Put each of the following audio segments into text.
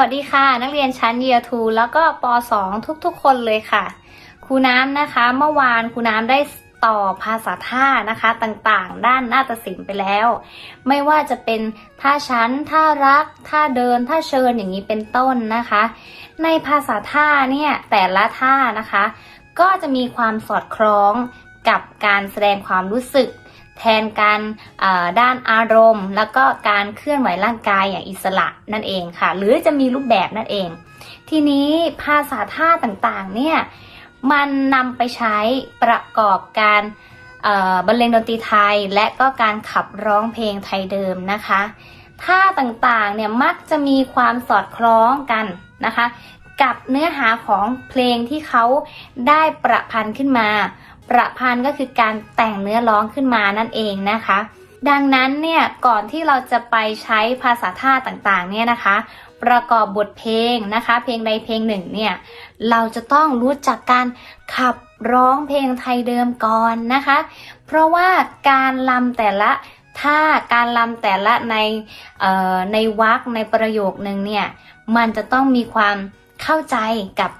วัสดีค่ะ นักเรียนชั้นเยียทูแล้วก็ป .2 ทุกๆ คนเลยค่ะครูน้ำนะคะ เมื่อวานครูน้ำได้ต่อภาษาท่านะคะต่างๆ ด้านนาฏศิลป์ไปแล้ว ไม่ว่าจะเป็นท่าชั้นท่ารักท่าเดินท่าเชิญอย่างนี้เป็นต้นนะคะ ในภาษาท่าเนี่ยแต่ละท่านะคะ ก็จะมีความสอดคล้องกับการแสดงความรู้สึก แทนการด้านอารมณ์ แล้วก็การเคลื่อนไหวร่างกายอย่างอิสระนั่นเองค่ะ หรือจะมีรูปแบบนั่นเอง ทีนี้ภาษาท่าต่างๆเนี่ยมันนำไปใช้ประกอบการบรรเลงดนตรีไทย และก็การขับร้องเพลงไทยเดิมนะคะท่าต่างๆเนี่ยมักจะมีความสอดคล้องกันนะคะ กับเนื้อหาของเพลงที่เขาได้ประพันธ์ขึ้นมา ประพันธ์ก็คือการแต่งเนื้อร้องขึ้นมานั่นเองนะคะ ดังนั้นเนี่ยก่อนที่เราจะไปใช้ภาษาท่าต่างๆเนี่ยนะคะ ประกอบบทเพลงนะคะ เพลงใดเพลงหนึ่งเนี่ยเราจะต้องรู้จักการขับร้องเพลงไทยเดิมก่อนนะคะ เพราะว่าการลำแต่ละท่าการลำแต่ละในในวรรคในประโยคนึงเนี่ยมันจะต้องมีความเข้าใจกับ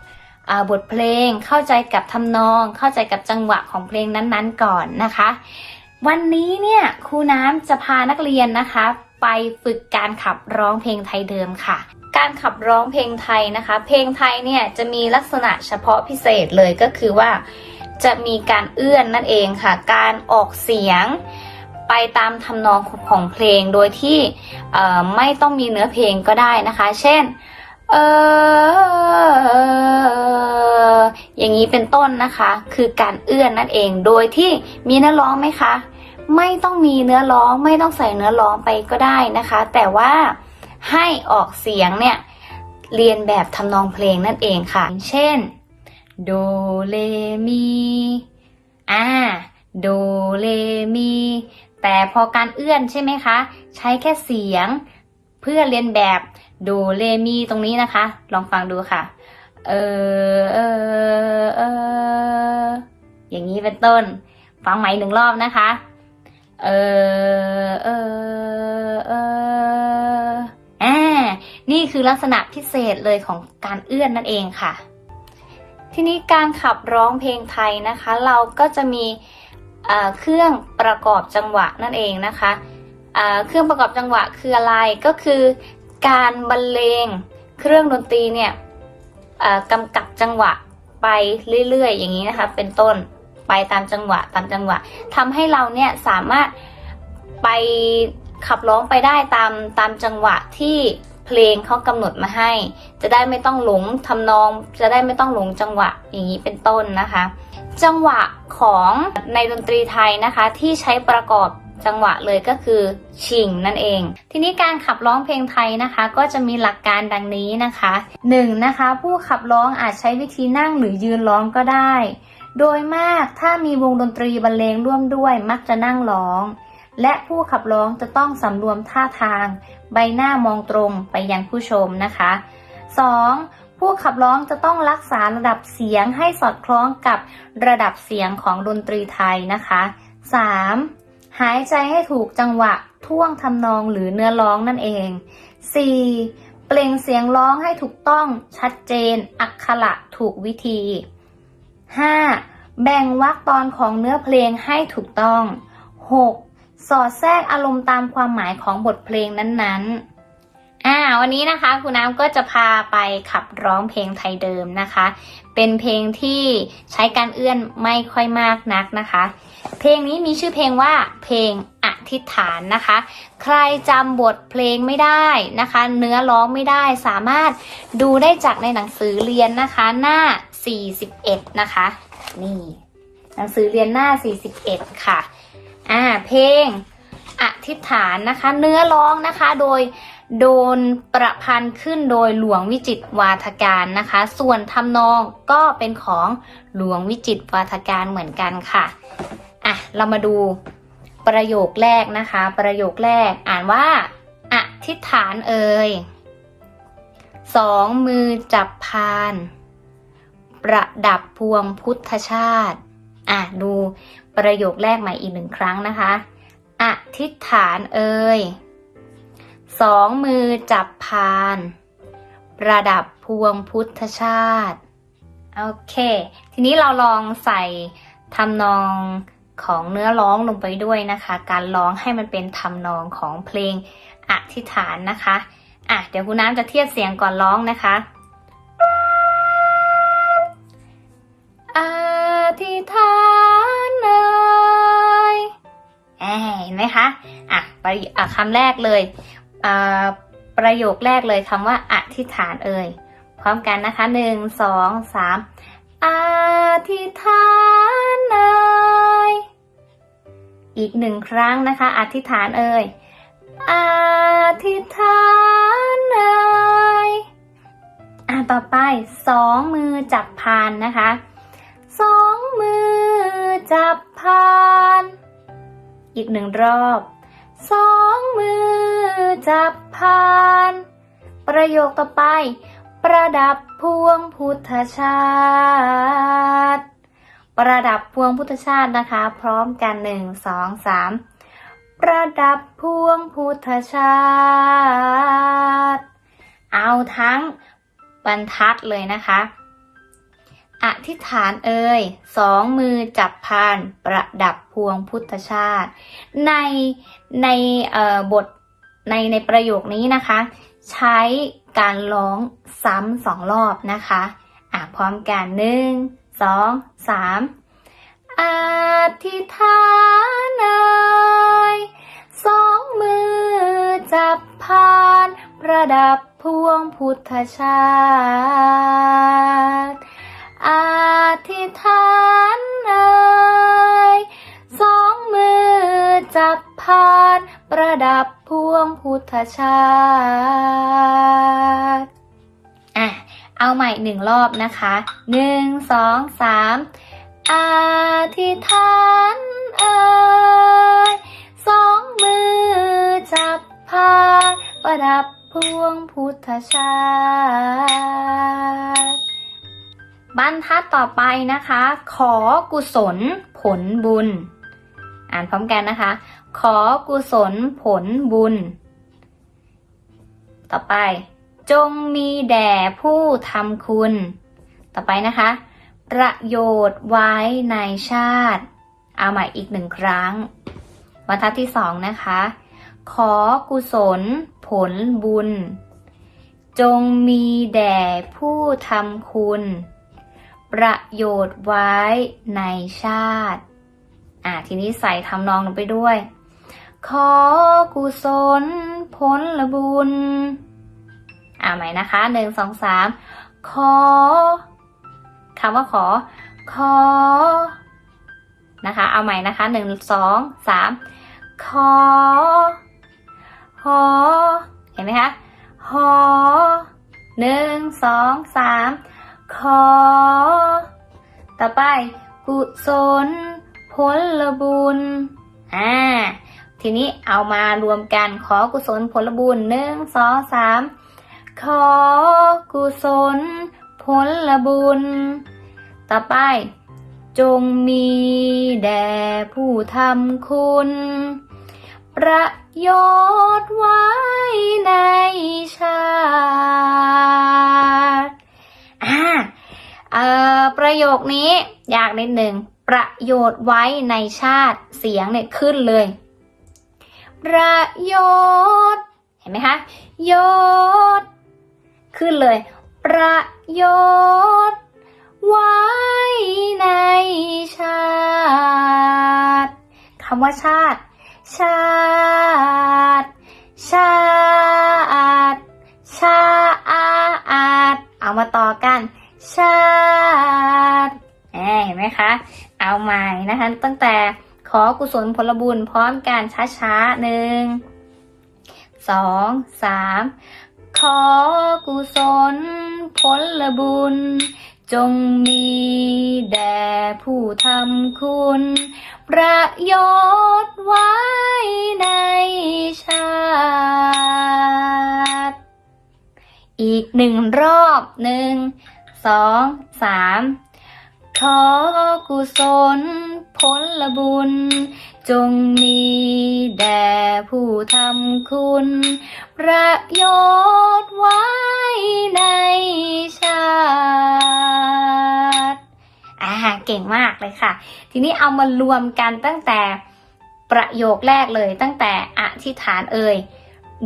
บทเพลง เข้าใจกับทำนอง เข้าใจกับจังหวะของเพลงนั้นๆก่อนนะคะ วันนี้เนี่ยครูน้ำจะพานักเรียนนะคะ ไปฝึกการขับร้องเพลงไทยเดิมค่ะการขับร้องเพลงไทยนะคะ เพลงไทยเนี่ยจะมีลักษณะเฉพาะพิเศษเลยก็คือว่า จะมีการเอื้อนนั่นเองค่ะ การออกเสียงไปตามทำนองของเพลงโดยที่ไม่ต้องมีเนื้อเพลงก็ได้นะคะ เช่น เออ อย่างนี้เป็นต้นนะคะ คือการเอื้อนนั่นเอง โดยที่มีเนื้อร้องไหมคะ ไม่ต้องมีเนื้อร้อง ไม่ต้องใส่เนื้อร้องไปก็ได้นะคะ แต่ว่าให้ออกเสียงเนี่ยเรียนแบบทำนองเพลงนั่นเองค่ะ เช่น โดเรมี อ่า โดเรมี แต่พอการเอื้อนใช่ไหมคะ ใช้แค่เสียง เพื่อเรียนแบบโดเรมีตรงนี้นะคะ ลองฟังดูค่ะ เออเออเอออย่างนี้เป็นต้น ฟังใหม่หนึ่งรอบนะคะ เออเออเอออ่านี่คือลักษณะพิเศษเลยของการเอื้อนนั่นเองค่ะ ทีนี้การขับร้องเพลงไทยนะคะ เราก็จะมีเครื่องประกอบจังหวะนั่นเองนะคะ เครื่องประกอบจังหวะคืออะไรก็คือการบรรเลงเครื่องดนตรีเนี่ยกำกับจังหวะไปเรื่อยๆ อย่างนี้นะคะเป็นต้นไปตามจังหวะตามจังหวะทำให้เราเนี่ยสามารถไปขับร้องไปได้ตามตามจังหวะที่เพลงเขากำหนดมาให้ จะได้ไม่ต้องหลงทำนอง จะได้ไม่ต้องหลงจังหวะอย่างนี้เป็นต้นนะคะ จังหวะของในดนตรีไทยนะคะที่ใช้ประกอบ จังหวะเลยก็คือชิงนั่นเอง ทีนี้การขับร้องเพลงไทยนะคะ ก็จะมีหลักการดังนี้นะคะหนึ่งนะคะ ผู้ขับร้องอาจใช้วิธีนั่งหรือยืนร้องก็ได้ โดยมากถ้ามีวงดนตรีบรรเลงร่วมด้วยมักจะนั่งร้อง และผู้ขับร้องจะต้องสำรวมท่าทาง ใบหน้ามองตรงไปยังผู้ชมนะคะ 2. ผู้ขับร้องจะต้องรักษาระดับเสียงให้สอดคล้องกับระดับเสียงของดนตรีไทยนะคะ 3. หายใจให้ถูกจังหวะท่วงทำนองหรือเนื้อร้องนั่นเอง 4. เปล่งเสียงร้องให้ถูกต้องชัดเจน อักขระถูกวิธี 5. แบ่งวรรคตอนของเนื้อเพลงให้ถูกต้อง 6. สอดแทรกอารมณ์ตามความหมายของบทเพลงนั้นๆ อ่าวันนี้นะคะคุณน้ำก็จะพาไปขับร้องเพลงไทยเดิมนะคะ เป็นเพลงที่ใช้การเอื้อนไม่ค่อยมากนักนะคะ เพลงนี้มีชื่อเพลงว่าเพลงอธิษฐานนะคะ ใครจำบทเพลงไม่ได้นะคะ เนื้อร้องไม่ได้สามารถดูได้จากในหนังสือเรียนนะคะหน้า 41 นะคะ นี่ หนังสือเรียนหน้า 41 ค่ะอ่าเพลงอธิษฐานนะคะ เนื้อร้องนะคะโดย โดนประพันธ์ขึ้นโดยหลวงวิจิตรวาทการนะคะ ส่วนทำนองก็เป็นของหลวงวิจิตรวาทการเหมือนกันค่ะอะเรามาดูประโยคแรกนะคะ ประโยคแรกอ่านว่าอธิษฐานเอ่ยสองมือจับพาน ประดับพวงพุทธชาติอะดูประโยคแรกใหม่อีกหนึ่งครั้งนะคะ อธิษฐานเอ่ย สองมือจับพาน ประดับพวงพุทธชาติ โอเค ทีนี้เราลองใส่ทำนองของเนื้อร้องลงไปด้วยนะคะ การร้องให้มันเป็นทำนองของเพลงอธิษฐานนะคะอะเดี๋ยวคุณน้ำจะเทียบเสียงก่อนร้องนะคะอธิษฐานเอ่ยเห็นไหมคะอะไปะโยอะคำแรกเลย ประโยคแรกเลยคำว่าอธิษฐานเอ่ย พร้อมกันนะคะหนึ่งสองสามอธิษฐานเอ่ย อีกหนึ่งครั้งนะคะ อธิษฐานเอ่ย อธิษฐานเอ่ย อะต่อไปสองมือจับพานนะคะ สองมือจับพาน อีกหนึ่งรอบ สองมือจับพาน ประโยคต่อไป ประดับพวงพุทธชาติประดับพวงพุทธชาตินะคะ พร้อมกันหนึ่งสองสามประดับพวงพุทธชาติ เอาทั้งบรรทัดเลยนะคะ อธิษฐานเอ่ยสองมือจับพานประดับพวงพุทธชาติ ใน ในบทในในประโยคนี้นะคะ ใช้การร้องซ้ำสองรอบนะคะอะพร้อมกันหนึ่งสองสามอธิษฐานเอยสองมือจับพานประดับพวงพุทธชาติอธิษฐานเอยสองมือจับพาน วงพุทธชาติ อะ เอาใหม่หนึ่งรอบนะคะหนึ่งสองสามอธิษฐานเอ่ยสองมือจับพาประดับพวงพุทธชาติบรรทัดต่อไปนะคะ ขอกุศลผลบุญ อ่านพร้อมกันนะคะ ขอกุศลผลบุญ ต่อไป จงมีแด่ผู้ทำคุณ ต่อไปนะคะ ประโยชน์ไว้ในชาติ เอาใหม่อีกหนึ่งครั้งบรรทัดที่สองนะคะ ขอกุศลผลบุญ จงมีแด่ผู้ทำคุณ ประโยชน์ไว้ในชาติอ่าทีนี้ใส่ทำนองลงไปด้วย ขอกุศลผละบุญ อ่าใหม่นะคะหนึ่งสองสามขอคำว่าขอ ขอ นะคะ เอาใหม่นะคะหนึ่งสองสามขอ หอ เห็นไหมคะ หอหนึ่งสองสามขอ ต่อไป กุศลผลบุญ อ่า ทีนี้เอามารวมกันขอกุศลผลบุญหนึ่งสองสามขอกุศลผลบุญ ต่อไป จงมีแด่ผู้ทำคุณ ประโยชน์ไว้ในชาติอ่าเอ่อประโยคนี้ ยากนิดหนึ่งประโยชน์ไว้ในชาติเสียงเนี่ยขึ้นเลย ประโยชน์ เห็นไหมคะโยชน์ขึ้นเลย ประโยชน์ ไว้ในชาติคำว่าชาติ ชาติ ชาติ ชาติ เอามาต่อกัน ชาติเห็นไหมคะ เอาใหม่นะคะตั้งแต่ ขอกุศลผลบุญพร้อมกันช้าๆหนึ่งสองสามขอกุศลผลบุญ จงมีแด่ผู้ทำคุณ ประโยชน์ไว้ในชาติ อีกหนึ่งรอบหนึ่งสองสามขอกุศล ผลบุญ จงมีแด่ผู้ทำคุณ ประโยชน์ไว้ในชาติอ่าเก่งมากเลยค่ะ ทีนี้เอามารวมกันตั้งแต่ประโยคแรกเลยตั้งแต่อธิษฐานเอ่ย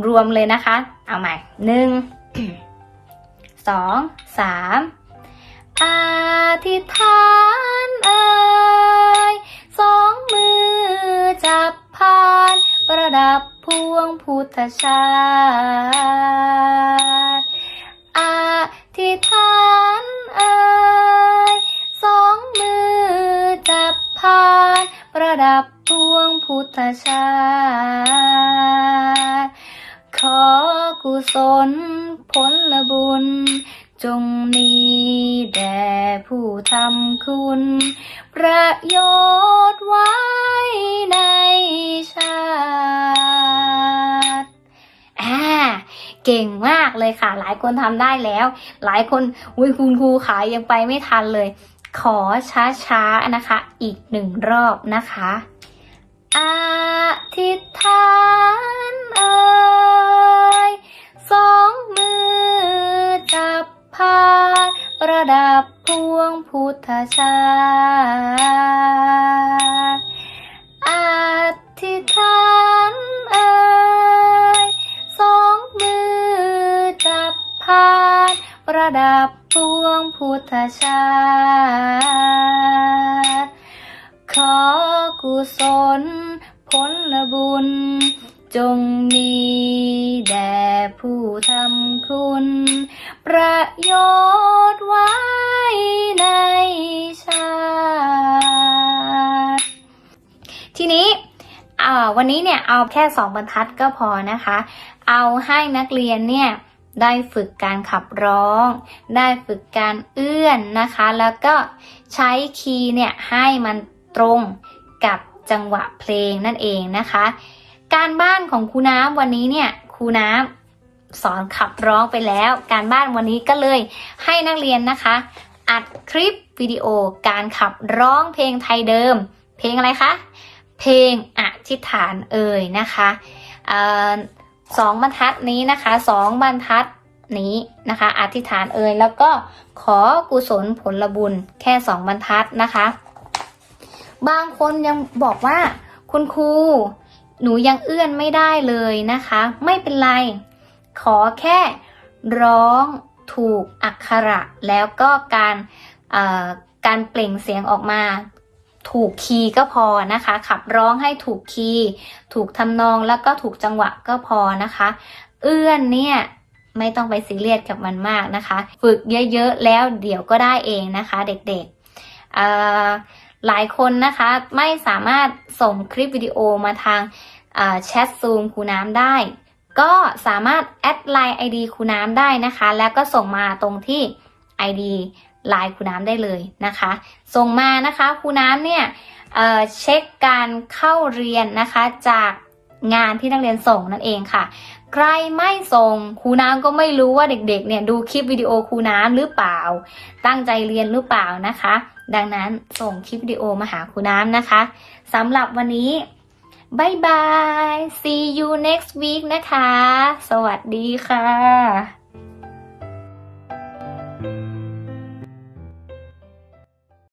รวมเลยนะคะ เอาใหม่หนึ่งสองสามอธิษฐานเอ่ย จับพานประดับพวงพุทธชาติอธิฐานเอ่ยสองมือจับพานประดับพวงพุทธชาติขอกุศลผลบุญ จงมีแด่ผู้ทำคุณ ประโยชน์ไว้ในชาติอ่าเก่งมากเลยค่ะ หลายคนทำได้แล้ว หลายคนอุ้ยคุณครูขายังไปไม่ทันเลย ขอช้าๆนะคะ อีกหนึ่งรอบนะคะอธิษฐาน ดับพวงพุทธชาติอธิษฐานเอ่ยสองมือจับพานประดับพวงพุทธชาติขอกุศลผลบุญ จงมีแด่ผู้ทำคุณ ประโยชน์ วันนี้เนี่ยเอาแค่สองบรรทัดก็พอนะคะ เอาให้นักเรียนเนี่ยได้ฝึกการขับร้อง ได้ฝึกการเอื้อนนะคะ แล้วก็ใช้คีย์เนี่ยให้มันตรงกับจังหวะเพลงนั่นเองนะคะ การบ้านของครูน้ำวันนี้เนี่ยครูน้ำสอนขับร้องไปแล้ว การบ้านวันนี้ก็เลยให้นักเรียนนะคะ อัดคลิปวิดีโอการขับร้องเพลงไทยเดิม เพลงอะไรคะ เพลงอธิษฐานเอ่ยนะคะออสองบรรทัดนี้นะคะสองบรรทัดนี้นะคะอธิษฐานเอ่ยแล้วก็ขอกุศลผลบุญแค่สองบรรทัดนะคะ บางคนยังบอกว่าคุณครูหนูยังเอื้อนไม่ได้เลยนะคะ ไม่เป็นไร ขอแค่ร้องถูกอักขระแล้วก็การการเปล่งเสียงออกมา ถูกคีย์ก็พอนะคะ ขับร้องให้ถูกคีย์ถูกทำนองแล้วก็ถูกจังหวะก็พอนะคะ เอื้อนเนี่ยไม่ต้องไปซีเรียสกับมันมากนะคะ ฝึกเยอะๆแล้วเดี๋ยวก็ได้เองนะคะ เด็กๆหลายคนนะคะไม่สามารถส่งคลิปวิดีโอมาทางแชทซูมครูน้ำได้ ก็สามารถแอดไลน์ ID ครูน้ำได้นะคะ แล้วก็ส่งมาตรงที่ ID ไลน์ครูน้ำได้เลยนะคะ ส่งมานะคะครูน้ำเนี่ยเเช็คการเข้าเรียนนะคะจากงานที่นักเรียนส่งนั่นเองค่ะ ใครไม่ส่งครูน้ำก็ไม่รู้ว่าเด็กๆเนี่ยดูคลิปวิดีโอครูน้ำหรือเปล่า ตั้งใจเรียนหรือเปล่านะคะ ดังนั้นส่งคลิปวิดีโอมาหาครูน้ำนะคะสำหรับวันนี้บายบาย see you next week นะคะ สวัสดีค่ะ